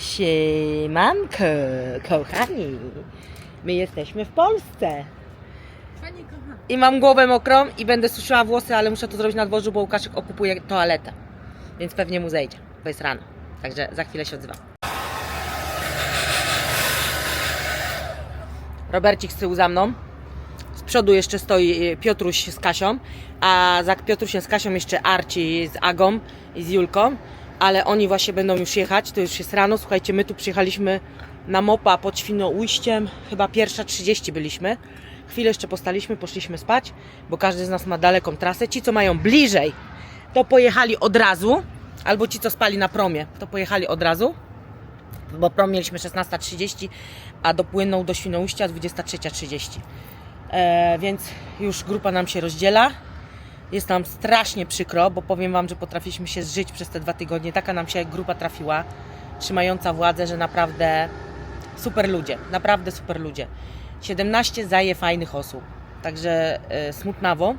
Siemanko, kochani. My jesteśmy w Polsce. I mam głowę mokrą i będę suszyła włosy, ale muszę to zrobić na dworzu, bo Łukaszek okupuje toaletę. Więc pewnie mu zejdzie, bo jest rano. Także za chwilę się odzywam. Robercik z tyłu za mną. Z przodu jeszcze stoi Piotruś z Kasią, a za Piotrusiem z Kasią jeszcze Arci z Agą i z Julką, ale oni właśnie będą już jechać, to już jest rano. Słuchajcie, my tu przyjechaliśmy na mopa pod Świnoujściem, chyba pierwsza 30 byliśmy. Chwilę jeszcze postaliśmy, poszliśmy spać, bo każdy z nas ma daleką trasę. Ci, co mają bliżej, to pojechali od razu, albo ci, co spali na promie, to pojechali od razu bo prom mieliśmy 16.30, a dopłynął do Świnoujścia 23.30. E, więc już grupa nam się rozdziela. Jest nam strasznie przykro, bo powiem Wam, że potrafiliśmy się zżyć przez te dwa tygodnie. Taka nam się grupa trafiła, trzymająca władzę, że naprawdę super ludzie, naprawdę super ludzie. 17 zaje fajnych osób, także e, smutnawo,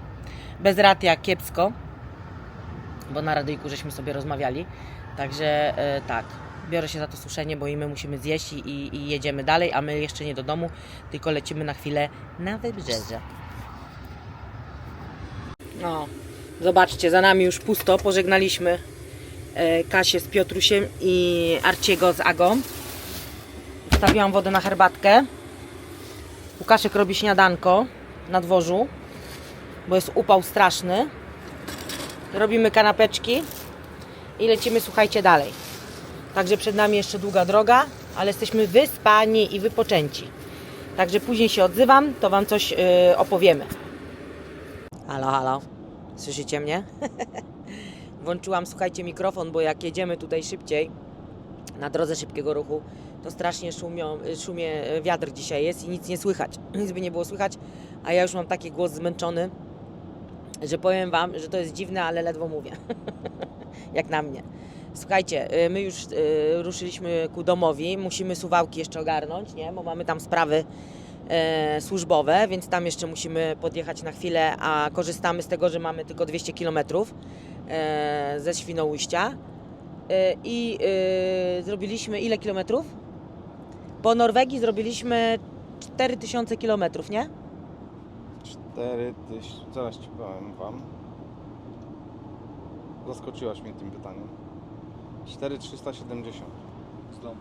bez radia kiepsko, bo na radyjku żeśmy sobie rozmawiali. Także e, tak, biorę się za to suszenie, bo i my musimy zjeść i, i jedziemy dalej, a my jeszcze nie do domu, tylko lecimy na chwilę na wybrzeże. No, zobaczcie, za nami już pusto. Pożegnaliśmy e, Kasię z Piotrusiem i Arciego z Agą. Wstawiłam wodę na herbatkę. Łukaszek robi śniadanko na dworzu, bo jest upał straszny. Robimy kanapeczki i lecimy, słuchajcie, dalej. Także przed nami jeszcze długa droga, ale jesteśmy wyspani i wypoczęci. Także później się odzywam, to Wam coś yy, opowiemy. Halo, halo. Słyszycie mnie? Włączyłam, słuchajcie, mikrofon, bo jak jedziemy tutaj szybciej, na drodze szybkiego ruchu, to strasznie szumią, szumie wiatr dzisiaj jest i nic nie słychać. Nic by nie było słychać, a ja już mam taki głos zmęczony, że powiem Wam, że to jest dziwne, ale ledwo mówię. jak na mnie. Słuchajcie, y, my już y, ruszyliśmy ku domowi, musimy suwałki jeszcze ogarnąć, nie? bo mamy tam sprawy e, służbowe, więc tam jeszcze musimy podjechać na chwilę, a korzystamy z tego, że mamy tylko 200 km e, ze Świnoujścia. E, I e, zrobiliśmy ile kilometrów? Po Norwegii zrobiliśmy 4000 km, nie? 4 tysiące. Zaraz ci powiem wam. Zaskoczyłaś mnie tym pytaniem. 4370. Z domu.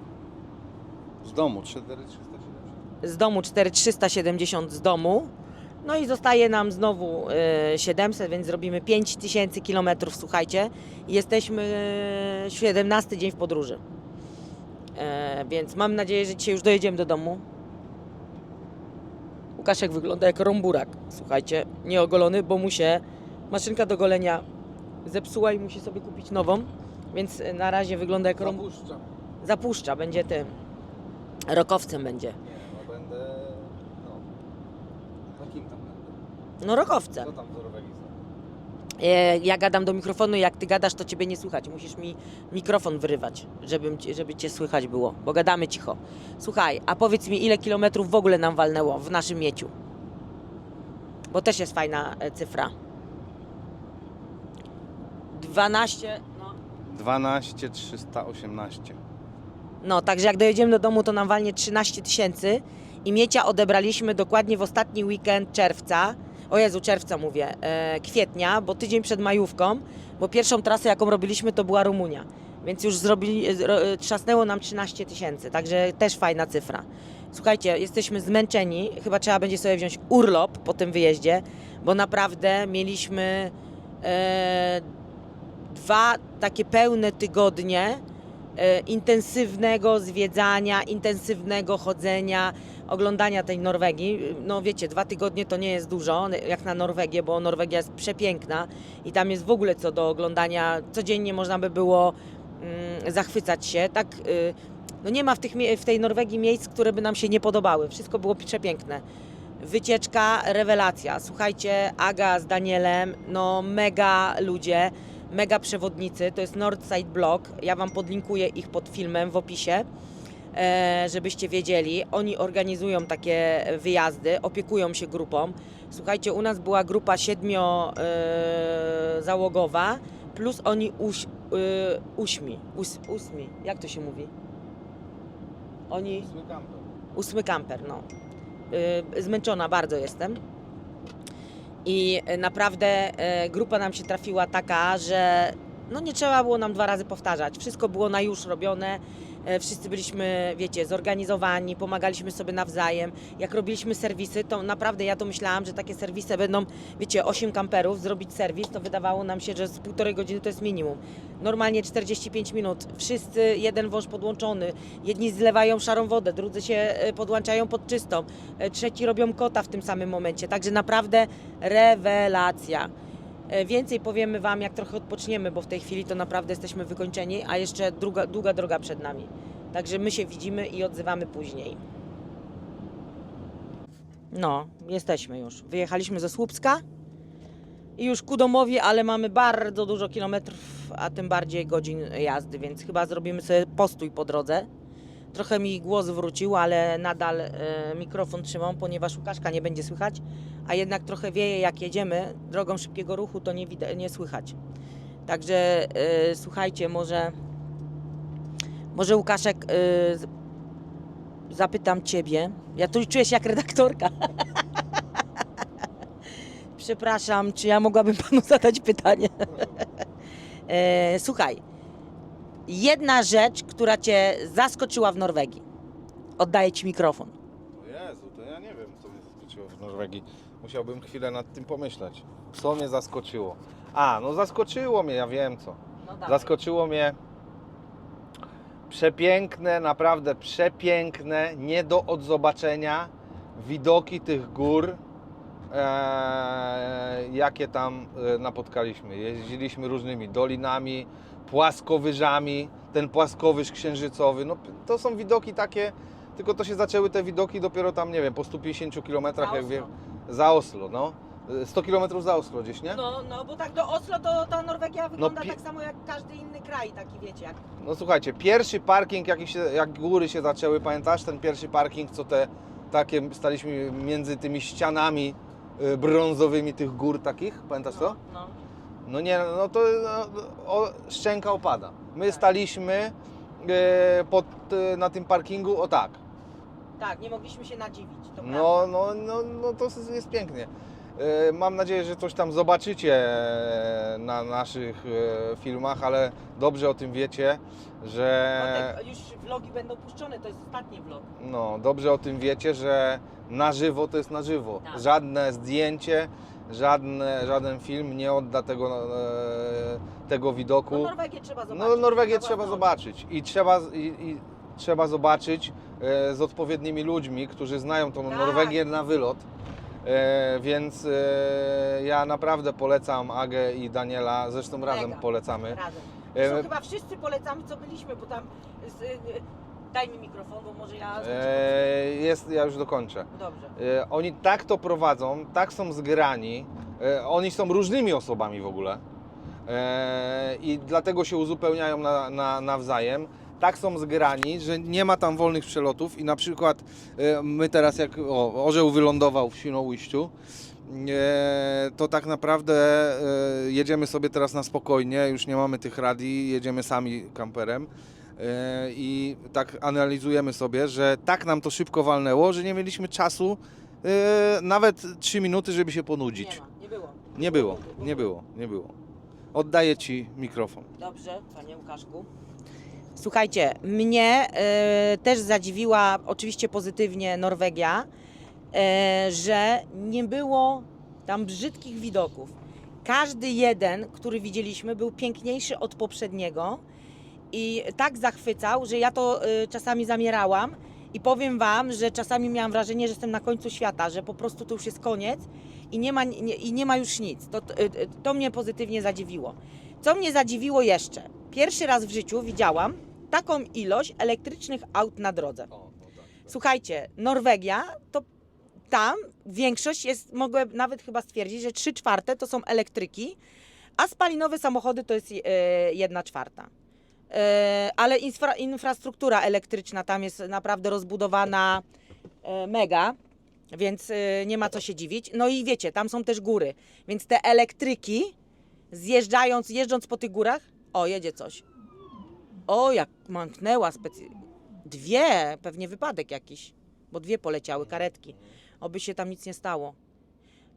Z domu 4370. z domu 4370 z domu. No i zostaje nam znowu e, 700, więc zrobimy 5000 km, słuchajcie. Jesteśmy e, 17 dzień w podróży. E, więc mam nadzieję, że dzisiaj już dojedziemy do domu. Łukaszek wygląda jak rąburak, słuchajcie, nieogolony, bo mu się maszynka do golenia zepsuła i musi sobie kupić nową. Więc e, na razie wygląda jak rąburak. Zapuszczam. Zapuszcza, będzie tym rokowcem będzie. Nie, no będę. No. Na kim tam będę? No rokowcem. Co tam są? E, Ja gadam do mikrofonu, jak ty gadasz, to ciebie nie słychać. Musisz mi mikrofon wyrywać, żebym, żeby cię słychać było, bo gadamy cicho. Słuchaj, a powiedz mi, ile kilometrów w ogóle nam walnęło w naszym mieciu? Bo też jest fajna e, cyfra. 12, no. 12 318. No, także jak dojedziemy do domu, to nam walnie 13 tysięcy i miecia odebraliśmy dokładnie w ostatni weekend czerwca. O Jezu, czerwca mówię, e, kwietnia, bo tydzień przed majówką, bo pierwszą trasę, jaką robiliśmy, to była Rumunia. Więc już zrobili, e, e, trzasnęło nam 13 tysięcy, także też fajna cyfra. Słuchajcie, jesteśmy zmęczeni, chyba trzeba będzie sobie wziąć urlop po tym wyjeździe, bo naprawdę mieliśmy e, dwa takie pełne tygodnie e, intensywnego zwiedzania, intensywnego chodzenia, oglądania tej Norwegii. No wiecie, dwa tygodnie to nie jest dużo, jak na Norwegię, bo Norwegia jest przepiękna i tam jest w ogóle co do oglądania. Codziennie można by było mm, zachwycać się. Tak, y, no nie ma w, tych, w tej Norwegii miejsc, które by nam się nie podobały. Wszystko było przepiękne. Wycieczka, rewelacja. Słuchajcie, Aga z Danielem, no mega ludzie mega przewodnicy, to jest Northside Blog. Ja Wam podlinkuję ich pod filmem w opisie, żebyście wiedzieli. Oni organizują takie wyjazdy, opiekują się grupą. Słuchajcie, u nas była grupa siedmio e, plus oni uś, e, uśmi, us, ósmi, jak to się mówi? Oni Ósmy kamper. ósmy kamper, no. Zmęczona bardzo jestem. I naprawdę grupa nam się trafiła taka, że no nie trzeba było nam dwa razy powtarzać. Wszystko było na już robione. E, Wszyscy byliśmy, wiecie, zorganizowani, pomagaliśmy sobie nawzajem. Jak robiliśmy serwisy, to naprawdę ja to myślałam, że takie serwisy będą, wiecie, 8 kamperów, zrobić serwis, to wydawało nam się, że z półtorej godziny to jest minimum. Normalnie 45 minut, wszyscy, jeden wąż podłączony, jedni zlewają szarą wodę, drudzy się e, podłączają pod czystą, e, trzeci robią kota w tym samym momencie. Także naprawdę rewelacja. E, Więcej powiemy Wam, jak trochę odpoczniemy, bo w tej chwili to naprawdę jesteśmy wykończeni, a jeszcze druga, długa droga przed nami. Także my się widzimy i odzywamy później. No, jesteśmy już. Wyjechaliśmy ze Słupska i już ku domowi, ale mamy bardzo dużo kilometrów, a tym bardziej godzin jazdy, więc chyba zrobimy sobie postój po drodze. Trochę mi głos wrócił, ale nadal e, mikrofon trzymam, ponieważ Łukaszka nie będzie słychać, a jednak trochę wieje jak jedziemy drogą szybkiego ruchu, to nie, nie słychać. Także e, słuchajcie, może, może Łukaszek, z- zapytam Ciebie. Ja tu czuję się jak redaktorka. Przepraszam, czy ja mogłabym Panu zadać pytanie? e, słuchaj, jedna rzecz, która Cię zaskoczyła w Norwegii. Oddaję Ci mikrofon. O Jezu, to ja nie wiem, co mnie zaskoczyło w Norwegii. Musiałbym chwilę nad tym pomyśleć. Co mnie zaskoczyło? A, no zaskoczyło mnie, ja wiem co. No Zaskoczyło mnie przepiękne, naprawdę przepiękne, nie do odzobaczenia widoki tych gór, e, jakie tam e, napotkaliśmy. Jeździliśmy różnymi dolinami, płaskowyżami, ten płaskowyż księżycowy. No, to są widoki takie, tylko to się zaczęły te widoki dopiero tam, nie wiem, po 150 km, Za jak wiem, za Oslo, no. 100 km za Oslo gdzieś, nie? No, no, bo tak do Oslo to ta Norwegia wygląda pi- tak samo jak każdy inny kraj, taki wiecie, jak No słuchajcie, pierwszy parking, jaki się, jak góry się zaczęły, pamiętasz ten pierwszy parking, co te takie staliśmy między tymi ścianami y, brązowymi tych gór takich, pamiętasz to? No. No nie, no to no, o, szczęka opada. My Tak. staliśmy y, pod, y, na tym parkingu, o tak. Tak, nie mogliśmy się nadziwić. To No, no, no, no to jest- jest pięknie. Y, Mam nadzieję, że coś tam zobaczycie na naszych y, filmach, ale dobrze o tym wiecie, że... Potem już vlogi będą puszczone, to jest ostatni vlog. No, dobrze o tym wiecie, że na żywo to jest na żywo. Tak. Żadne zdjęcie, żadne, żaden film nie odda tego, e, tego widoku. No Norwegię trzeba zobaczyć. No, Norwegię Na trzeba własne zobaczyć i trzeba, i, i trzeba zobaczyć e, z odpowiednimi ludźmi, którzy znają tą Tak. Norwegię na wylot. E, więc e, ja naprawdę polecam Agę i Daniela, zresztą Mega. razem polecamy. Razem. E, Zresztą chyba wszyscy polecamy, co byliśmy, bo tam... Daj mi mikrofon, bo może ja... e, jest, ja już dokończę. Dobrze. E, Oni tak to prowadzą, tak są zgrani. e, Oni są różnymi osobami w ogóle. E, I dlatego się uzupełniają na, na, nawzajem. Tak są zgrani, że nie ma tam wolnych przelotów i na przykład e, my teraz jak o, orzeł wylądował w Świnoujściu, e, to tak naprawdę e, jedziemy sobie teraz na spokojnie, już nie mamy tych radii, jedziemy sami kamperem. I tak analizujemy sobie, że tak nam to szybko walnęło, że nie mieliśmy czasu nawet 3 minuty, żeby się ponudzić. Nie ma, nie było. Nie było, nie było, nie było. Oddaję Ci mikrofon. Dobrze, panie Łukaszku. Słuchajcie, mnie e, też zadziwiła oczywiście pozytywnie Norwegia, e, że nie było tam brzydkich widoków. Każdy jeden, który widzieliśmy, był piękniejszy od poprzedniego i tak zachwycał, że ja to e, czasami zamierałam i powiem Wam, że czasami miałam wrażenie, że jestem na końcu świata, że po prostu to już jest koniec i nie ma, nie, i nie ma już nic. To, to, to mnie pozytywnie zadziwiło. Co mnie zadziwiło jeszcze? Pierwszy raz w życiu widziałam taką ilość elektrycznych aut na drodze. Słuchajcie, Norwegia to tam większość jest, mogę nawet chyba stwierdzić, że 3 czwarte to są elektryki, a spalinowe samochody to jest e, 1 czwarta. E, ale infra, infrastruktura elektryczna tam jest naprawdę rozbudowana e, mega, więc nie ma co się dziwić. No i wiecie, tam są też góry, więc te elektryki zjeżdżając, jeżdżąc po tych górach, o jedzie coś. O, jak mąknęła specjalnie. Dwie, pewnie wypadek jakiś, bo dwie poleciały karetki. Oby się tam nic nie stało.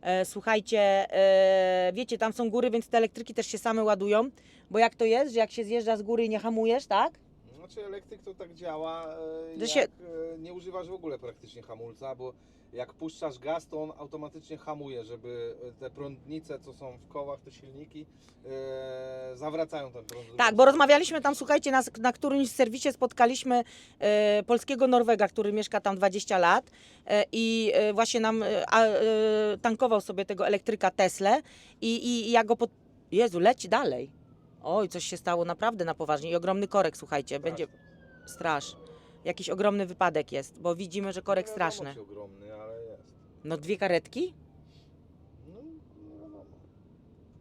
E, słuchajcie, e, wiecie, tam są góry, więc te elektryki też się same ładują, bo jak to jest, że jak się zjeżdża z góry i nie hamujesz, tak? Znaczy elektryk to tak działa, e, Że jak się- e, nie używasz w ogóle praktycznie hamulca, bo jak puszczasz gaz, to on automatycznie hamuje, żeby e, te prądnice, co są w kołach, te silniki, e, zawracają ten prąd. Tak, bo rozmawialiśmy tam, słuchajcie, na, na którymś serwisie spotkaliśmy e, polskiego Norwega, który mieszka tam 20 lat e, i e, właśnie nam e, a, e, tankował sobie tego elektryka Tesla i, i, i ja go pod... Jezu, leci dalej. Oj, coś się stało naprawdę na poważnie i ogromny korek, słuchajcie, będzie strasz. Jakiś ogromny wypadek jest, bo widzimy, że korek wiadomo, straszny. ogromny. No dwie karetki? No.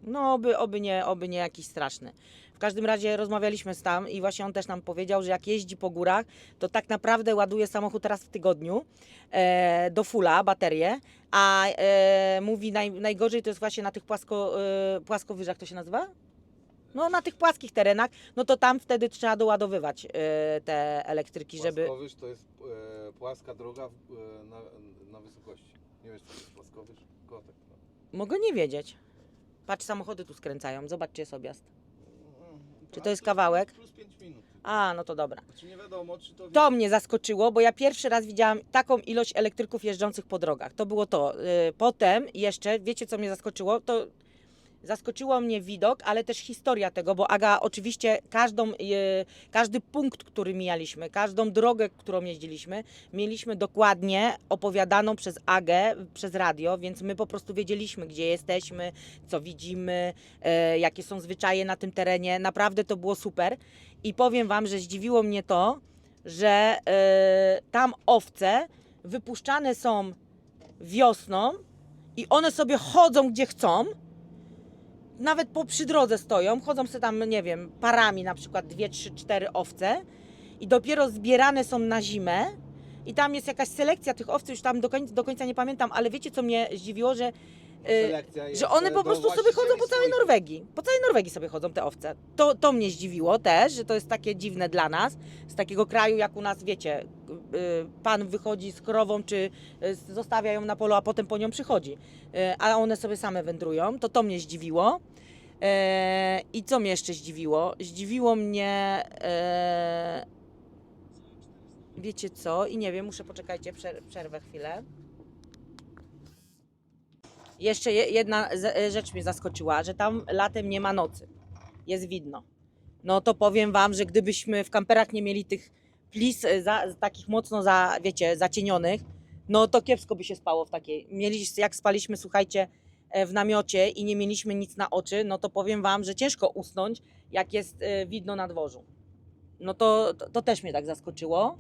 No, oby, oby, nie, oby nie jakiś straszny. W każdym razie rozmawialiśmy z tam i właśnie on też nam powiedział, że jak jeździ po górach, to tak naprawdę ładuje samochód raz w tygodniu e, do fulla baterię, a e, mówi naj, najgorzej to jest właśnie na tych płasko, e, płaskowyżach, to się nazywa? No na tych płaskich terenach, no to tam wtedy trzeba doładowywać e, te elektryki, żeby... Płaskowyż to jest e, płaska droga w, e, na. Nie wiesz, co to jest płaskowyż? Kotek. No. Mogę nie wiedzieć. Patrz, samochody tu skręcają, zobaczcie sobie. Czy to jest plus- kawałek? Plus 5 minut. A, no to dobra. Czy nie wiadomo, czy to... To mnie zaskoczyło, bo ja pierwszy raz widziałam taką ilość elektryków jeżdżących po drogach. To było to. Y, Potem jeszcze, wiecie co mnie zaskoczyło? To zaskoczyło mnie widok, ale też historia tego, bo Aga oczywiście każdą, y, każdy punkt, który mijaliśmy, każdą drogę, którą jeździliśmy, mieliśmy dokładnie opowiadaną przez Agę, przez radio, więc my po prostu wiedzieliśmy, gdzie jesteśmy, co widzimy, e, jakie są zwyczaje na tym terenie. Naprawdę to było super. I powiem Wam, że zdziwiło mnie to, że e, tam owce wypuszczane są wiosną i one sobie chodzą gdzie chcą. Nawet po przy drodze stoją, chodzą sobie tam, nie wiem, parami na przykład dwie, trzy, cztery owce i dopiero zbierane są na zimę i tam jest jakaś selekcja tych owcy, już tam do końca, do końca nie pamiętam, ale wiecie co mnie zdziwiło, że Selekcja jest, że one e, po do prostu sobie chodzą po całej swoich. Norwegii. Po całej Norwegii sobie chodzą te owce. To, to mnie zdziwiło też, że to jest takie dziwne dla nas, z takiego kraju jak u nas, wiecie, y, pan wychodzi z krową, czy y, zostawia ją na polu, a potem po nią przychodzi. Y, A one sobie same wędrują. To to mnie zdziwiło. E, I co mnie jeszcze zdziwiło? Zdziwiło mnie... e, Wiecie co? I nie wiem, muszę poczekajcie, przer- przerwę chwilę. Jeszcze je- jedna rzecz mnie zaskoczyła, że tam latem nie ma nocy. Jest widno. No to powiem Wam, że gdybyśmy w kamperach nie mieli tych plis e, za, takich mocno za, wiecie, zacienionych, no to kiepsko by się spało w takiej. Mieli, jak spaliśmy, słuchajcie, w namiocie i nie mieliśmy nic na oczy, no to powiem Wam, że ciężko usnąć, jak jest e, widno na dworzu. No to, to, to też mnie tak zaskoczyło.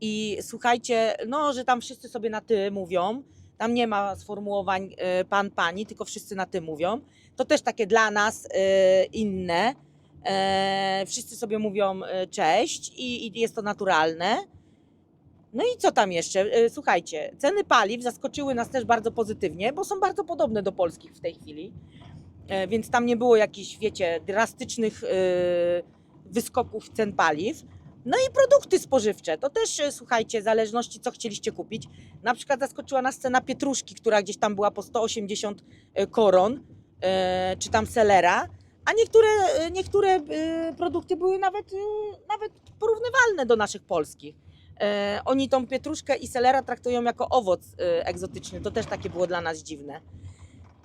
I słuchajcie, no, że tam wszyscy sobie na ty mówią, tam nie ma sformułowań e, pan, pani, tylko wszyscy na ty mówią. To też takie dla nas e, inne. E, Wszyscy sobie mówią e, cześć i jest to naturalne. No i co tam jeszcze? E, Słuchajcie, ceny paliw zaskoczyły nas też bardzo pozytywnie, bo są bardzo podobne do polskich w tej chwili. E, Więc tam nie było jakichś, wiecie, drastycznych e, wyskoków cen paliw. No i produkty spożywcze. To też, słuchajcie, w zależności co chcieliście kupić. Na przykład zaskoczyła nas cena pietruszki, która gdzieś tam była po 180 koron, czy tam selera, a niektóre, niektóre produkty były nawet, nawet porównywalne do naszych polskich. E, Oni tą pietruszkę i selera traktują jako owoc e, egzotyczny. To też takie było dla nas dziwne.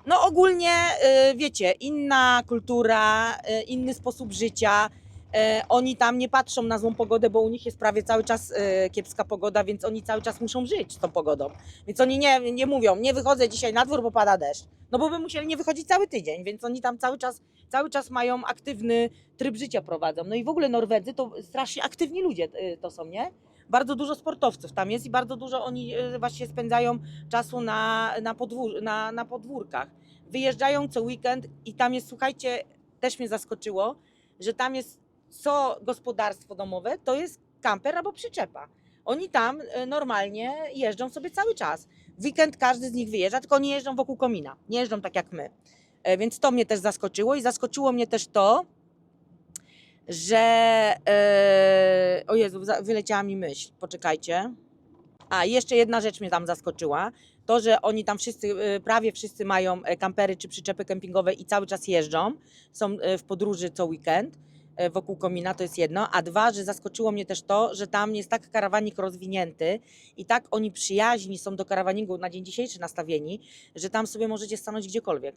No ogólnie, e, wiecie, inna kultura, inny sposób życia. Oni tam nie patrzą na złą pogodę, bo u nich jest prawie cały czas kiepska pogoda, więc oni cały czas muszą żyć z tą pogodą. Więc oni nie, nie mówią, nie wychodzę dzisiaj na dwór, bo pada deszcz. No bo by musieli nie wychodzić cały tydzień, więc oni tam cały czas, cały czas mają aktywny tryb życia prowadzą. No i w ogóle Norwedzy to strasznie aktywni ludzie to są, nie? Bardzo dużo sportowców tam jest i bardzo dużo oni e, właśnie spędzają czasu na, na, podwór, na, na podwórkach. Wyjeżdżają co weekend i tam jest, słuchajcie, też mnie zaskoczyło, że tam jest co gospodarstwo domowe, to jest kamper albo przyczepa. Oni tam e, normalnie jeżdżą sobie cały czas. W weekend każdy z nich wyjeżdża, tylko oni jeżdżą wokół komina. Nie jeżdżą tak jak my. E, Więc to mnie też zaskoczyło i zaskoczyło mnie też to, że. E, o Jezu, wyleciała mi myśl. Poczekajcie. A, jeszcze jedna rzecz mnie tam zaskoczyła. To, że oni tam wszyscy, e, prawie wszyscy mają e, kampery czy przyczepy kempingowe i cały czas jeżdżą. Są e, w podróży co weekend wokół komina, to jest jedno. A dwa, że zaskoczyło mnie też to, że tam jest tak karawanik rozwinięty i tak oni przyjaźni są do karawaningu na dzień dzisiejszy nastawieni, że tam sobie możecie stanąć gdziekolwiek.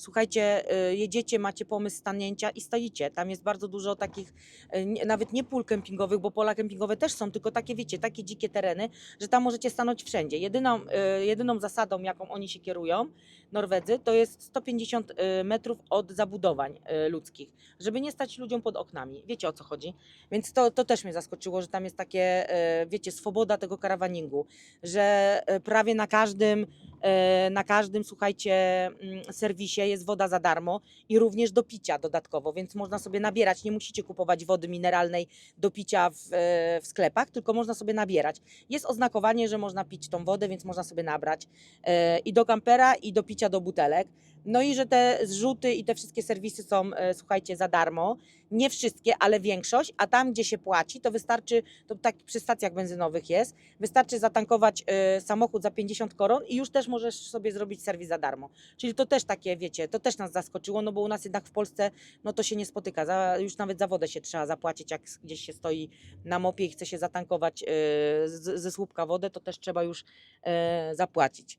Słuchajcie, y, jedziecie, macie pomysł stanięcia i stoicie. Tam jest bardzo dużo takich, y, nawet nie pól kempingowych, bo pola kempingowe też są, tylko takie, wiecie, takie dzikie tereny, że tam możecie stanąć wszędzie. Jedyną, y, jedyną zasadą, jaką oni się kierują, Norwedzy, to jest 150 y, metrów od zabudowań ludzkich, żeby nie stać ludziom pod oknami. Wiecie o co chodzi? Więc to, to też mnie zaskoczyło, że tam jest takie, wiecie, swoboda tego karawaningu, że prawie na każdym, na każdym, słuchajcie, mm, serwisie jest woda za darmo i również do picia dodatkowo, więc można sobie nabierać, nie musicie kupować wody mineralnej do picia w, e, w sklepach, tylko można sobie nabierać. Jest oznakowanie, że można pić tą wodę, więc można sobie nabrać e, i do kampera, i do picia do butelek. No i że te zrzuty i te wszystkie serwisy są, e, słuchajcie, za darmo. Nie wszystkie, ale większość, a tam, gdzie się płaci, to wystarczy, to tak przy stacjach benzynowych jest, wystarczy zatankować e, samochód za 50 koron i już też możesz sobie zrobić serwis za darmo. Czyli to też takie, wiecie, to też nas zaskoczyło, no bo u nas jednak w Polsce no to się nie spotyka. Za, już nawet za wodę się trzeba zapłacić, jak gdzieś się stoi na mopie i chce się zatankować e, z, ze słupka wodę, to też trzeba już zapłacić.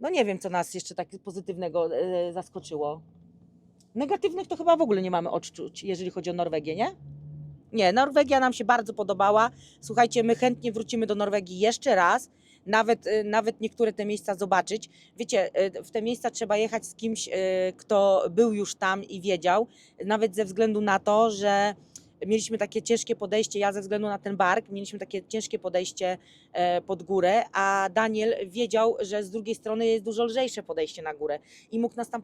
No nie wiem, co nas jeszcze tak pozytywnego e, zaskoczyło. Negatywnych to chyba w ogóle nie mamy odczuć, jeżeli chodzi o Norwegię, nie? Nie, Norwegia nam się bardzo podobała. Słuchajcie, my chętnie wrócimy do Norwegii jeszcze raz. Nawet, y, nawet niektóre te miejsca zobaczyć. Wiecie, y, w te miejsca trzeba jechać z kimś, kto był już tam i wiedział, nawet ze względu na to, że mieliśmy takie ciężkie podejście, ja ze względu na ten bark, mieliśmy takie ciężkie podejście e, pod górę, a Daniel wiedział, że z drugiej strony jest dużo lżejsze podejście na górę i mógł nas tam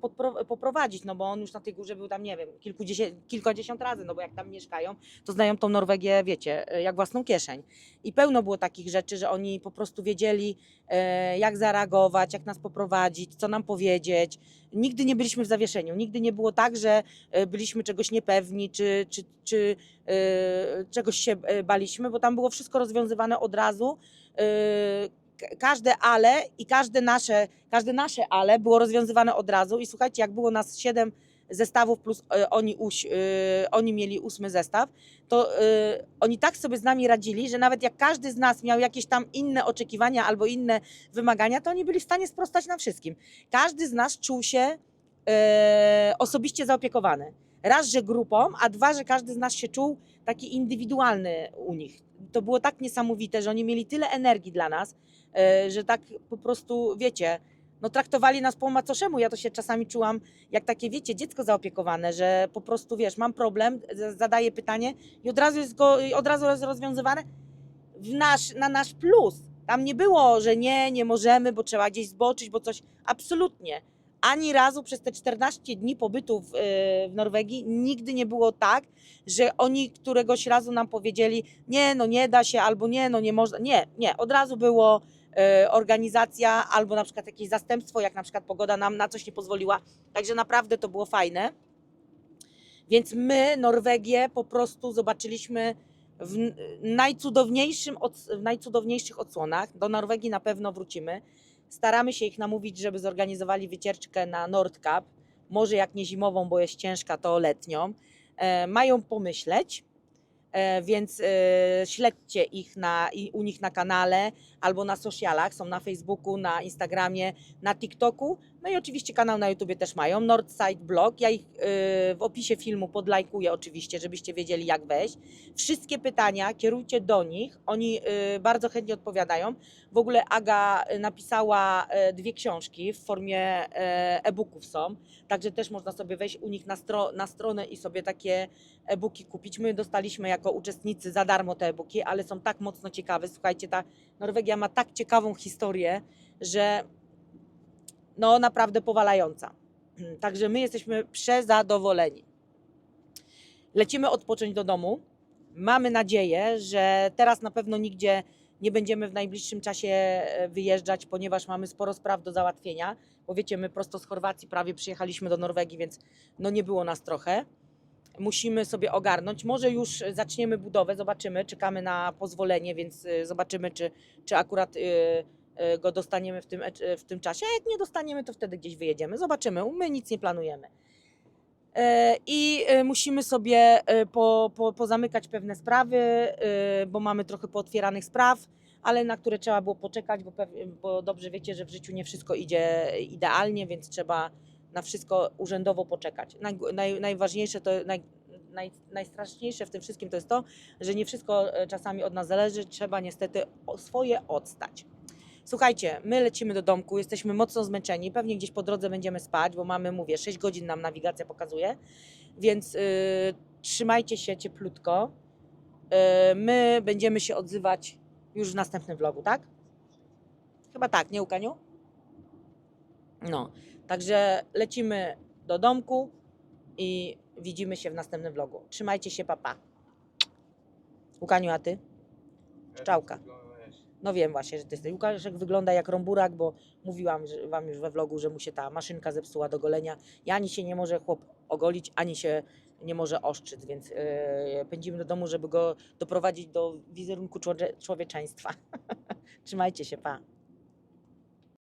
poprowadzić, no bo on już na tej górze był tam, nie wiem, kilkudziesiąt, kilkadziesiąt razy, no bo jak tam mieszkają, to znają tą Norwegię, wiecie, e, jak własną kieszeń. I pełno było takich rzeczy, że oni po prostu wiedzieli, e, jak zareagować, jak nas poprowadzić, co nam powiedzieć. Nigdy nie byliśmy w zawieszeniu, nigdy nie było tak, że e, byliśmy czegoś niepewni, czy, czy, czy e, czegoś się e, baliśmy, bo tam było wszystko rozwiązywane od razu. Ka- Każde ale i każde nasze, każde nasze ale było rozwiązywane od razu. I słuchajcie, jak było nas siedem zestawów plus e, oni, uś, e, oni mieli ósmy zestaw, to oni tak sobie z nami radzili, że nawet jak każdy z nas miał jakieś tam inne oczekiwania albo inne wymagania, to oni byli w stanie sprostać nam wszystkim. Każdy z nas czuł się osobiście zaopiekowany. Raz, że grupą, a dwa, że każdy z nas się czuł taki indywidualny u nich. To było tak niesamowite, że oni mieli tyle energii dla nas, e, że tak po prostu, wiecie, no traktowali nas po macoszemu. Ja to się czasami czułam jak takie, wiecie, dziecko zaopiekowane, że po prostu, wiesz, mam problem, zadaję pytanie i od razu jest, go, od razu jest rozwiązywane w nasz, na nasz plus. Tam nie było, że nie, nie możemy, bo trzeba gdzieś zboczyć, bo coś. Absolutnie. Ani razu przez te 14 dni pobytu w, e, w Norwegii nigdy nie było tak, że oni któregoś razu nam powiedzieli, nie, no nie da się, albo nie, no nie można. Nie, nie. Od razu było e, organizacja, albo na przykład jakieś zastępstwo, jak na przykład pogoda nam na coś nie pozwoliła. Także naprawdę to było fajne. Więc my Norwegię po prostu zobaczyliśmy w najcudowniejszym, w najcudowniejszych odsłonach. Do Norwegii na pewno wrócimy. Staramy się ich namówić, żeby zorganizowali wycieczkę na Nordkap. Może jak nie zimową, bo jest ciężka, to letnią. E, mają pomyśleć, e, więc e, śledźcie ich na, i u nich na kanale albo na socialach. Są na Facebooku, na Instagramie, na TikToku. No i oczywiście kanał na YouTubie też mają, Northside Blog. Ja ich y, w opisie filmu podlajkuję oczywiście, żebyście wiedzieli jak wejść. Wszystkie pytania kierujcie do nich, oni y, bardzo chętnie odpowiadają. W ogóle Aga y, napisała y, dwie książki w formie y, e-booków są, także też można sobie wejść u nich na, stro, na stronę i sobie takie e-booki kupić. My dostaliśmy jako uczestnicy za darmo te e-booki, ale są tak mocno ciekawe. Słuchajcie, ta Norwegia ma tak ciekawą historię, że no naprawdę powalająca. Także my jesteśmy przezadowoleni. Lecimy odpocząć do domu. Mamy nadzieję, że teraz na pewno nigdzie nie będziemy w najbliższym czasie e, wyjeżdżać, ponieważ mamy sporo spraw do załatwienia. Bo wiecie, my prosto z Chorwacji prawie przyjechaliśmy do Norwegii, więc no nie było nas trochę. Musimy sobie ogarnąć. Może już zaczniemy budowę, zobaczymy, czekamy na pozwolenie, więc y, zobaczymy, czy, czy akurat y, y, go dostaniemy w tym, e- w tym czasie. A jak nie dostaniemy, to wtedy gdzieś wyjedziemy. Zobaczymy, my nic nie planujemy. E, I musimy sobie po, po, pozamykać pewne sprawy, bo mamy trochę pootwieranych spraw, ale na które trzeba było poczekać, bo, bo dobrze wiecie, że w życiu nie wszystko idzie idealnie, więc trzeba na wszystko urzędowo poczekać. Naj, naj, najważniejsze to, naj, naj, najstraszniejsze w tym wszystkim to jest to, że nie wszystko e, czasami od nas zależy, trzeba niestety swoje odstać. Słuchajcie, my lecimy do domku, jesteśmy mocno zmęczeni, pewnie gdzieś po drodze będziemy spać, bo mamy, mówię, 6 godzin nam nawigacja pokazuje, więc y, trzymajcie się cieplutko. Y, my będziemy się odzywać już w następnym vlogu, tak? Chyba tak, nie Łukaniu? No, także lecimy do domku i widzimy się w następnym vlogu. Trzymajcie się, papa. Łukaniu, a ty? Szczałka. No wiem właśnie, że ty jesteś. Łukaszek wygląda jak rąburak, bo mówiłam że, wam już we vlogu, że mu się ta maszynka zepsuła do golenia i ani się nie może chłop ogolić, ani się nie może oszczyc, więc yy, pędzimy do domu, żeby go doprowadzić do wizerunku człowie- człowieczeństwa. Trzymajcie się, pa.